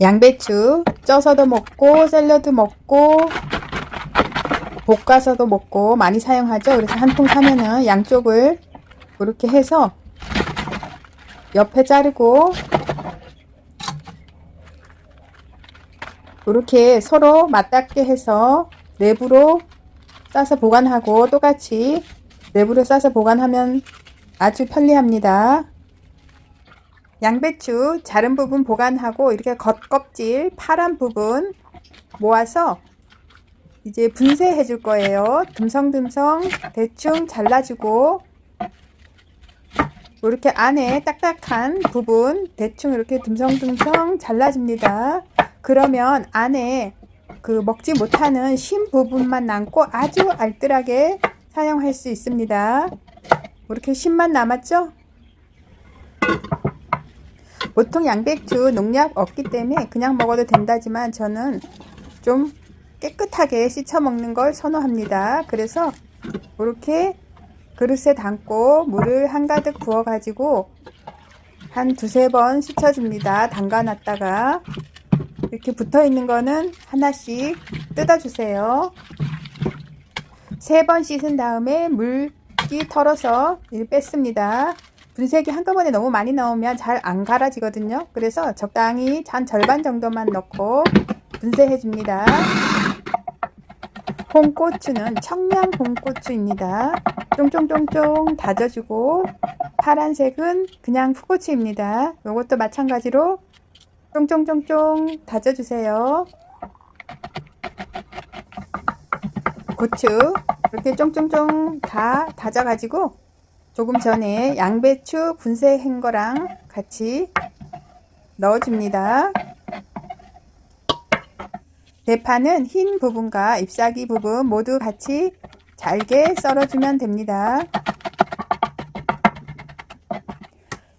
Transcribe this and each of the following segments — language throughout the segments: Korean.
양배추 쪄서도 먹고 샐러드 먹고 볶아서도 먹고 많이 사용하죠. 그래서 한 통 사면은 양쪽을 이렇게 해서 옆에 자르고 이렇게 서로 맞닿게 해서 내부로 싸서 보관하고 똑같이 내부로 싸서 보관하면 아주 편리합니다. 양배추 자른 부분 보관하고 이렇게 겉껍질 파란 부분 모아서 이제 분쇄해 줄 거예요. 듬성듬성 대충 잘라주고 이렇게 안에 딱딱한 부분 대충 이렇게 듬성듬성 잘라줍니다. 그러면 안에 그 먹지 못하는 심 부분만 남고 아주 알뜰하게 사용할 수 있습니다. 이렇게 심만 남았죠? 보통 양배추 농약 없기 때문에 그냥 먹어도 된다지만 저는 좀 깨끗하게 씻어 먹는 걸 선호합니다. 그래서 이렇게 그릇에 담고 물을 한가득 부어 가지고 한 두세 번 씻어줍니다. 담가 놨다가 이렇게 붙어 있는 거는 하나씩 뜯어 주세요. 세 번 씻은 다음에 물기 털어서 일 뺐습니다. 분쇄기 한꺼번에 너무 많이 넣으면 잘 안 갈아지거든요. 그래서 적당히 한 절반 정도만 넣고 분쇄해 줍니다. 홍고추는 청양 홍고추입니다. 쫑쫑쫑쫑 다져주고 파란색은 그냥 풋고추입니다. 이것도 마찬가지로 쫑쫑쫑쫑 다져주세요. 고추 이렇게 쫑쫑쫑 다 다져가지고 조금 전에 양배추 분쇄한 거랑 같이 넣어줍니다. 대파는 흰 부분과 잎사귀 부분 모두 같이 잘게 썰어주면 됩니다.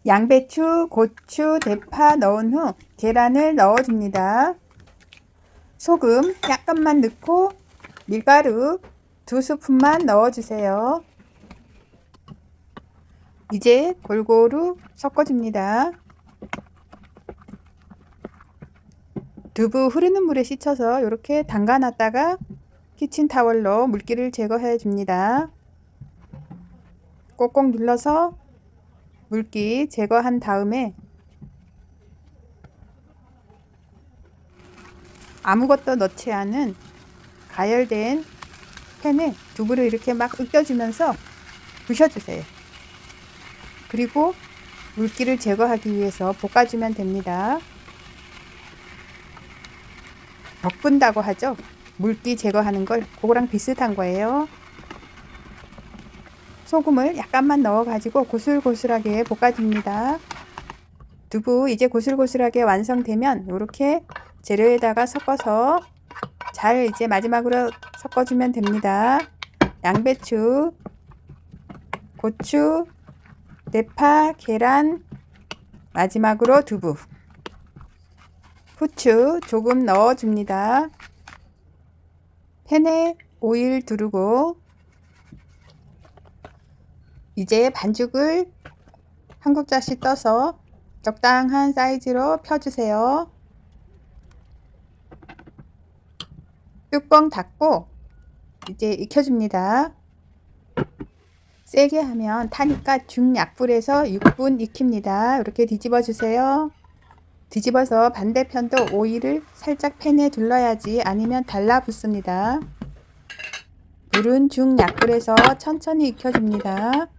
양배추, 고추, 대파 넣은 후 계란을 넣어줍니다. 소금 약간만 넣고 밀가루 두 스푼만 넣어주세요. 이제 골고루 섞어줍니다. 두부 흐르는 물에 씻어서 이렇게 담가놨다가 키친타월로 물기를 제거해 줍니다. 꼭꼭 눌러서 물기 제거한 다음에 아무것도 넣지 않은 가열된 팬에 두부를 이렇게 막 으깨주면서 부셔주세요. 그리고 물기를 제거하기 위해서 볶아주면 됩니다. 덕분다고 하죠. 물기 제거하는 걸 그거랑 비슷한 거예요. 소금을 약간만 넣어가지고 고슬고슬하게 볶아줍니다. 두부 이제 고슬고슬하게 완성되면 이렇게 재료에다가 섞어서 잘 이제 마지막으로 섞어주면 됩니다. 양배추, 고추, 대파, 계란, 마지막으로 두부. 후추 조금 넣어줍니다. 팬에 오일 두르고 이제 반죽을 한 국자씩 떠서 적당한 사이즈로 펴주세요. 뚜껑 닫고 이제 익혀줍니다. 세게 하면 타니까 중약불에서 6분 익힙니다. 이렇게 뒤집어 주세요. 뒤집어서 반대편도 오일을 살짝 팬에 둘러야지 아니면 달라붙습니다. 불은 중약불에서 천천히 익혀줍니다.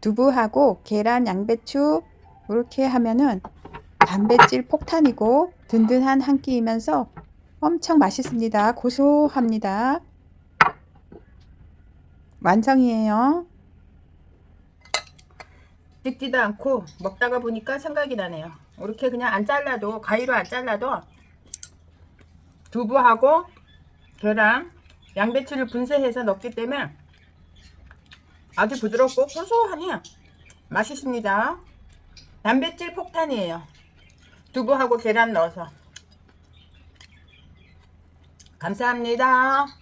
두부하고 계란, 양배추 이렇게 하면은 단백질 폭탄이고 든든한 한 끼이면서 엄청 맛있습니다. 고소합니다. 완성이에요. 찍지도 않고 먹다가 보니까 생각이 나네요. 이렇게 그냥 안 잘라도 가위로 안 잘라도 두부하고 계란, 양배추를 분쇄해서 넣기 때문에 아주 부드럽고 고소하니 맛있습니다. 단백질 폭탄이에요. 두부하고 계란 넣어서 감사합니다.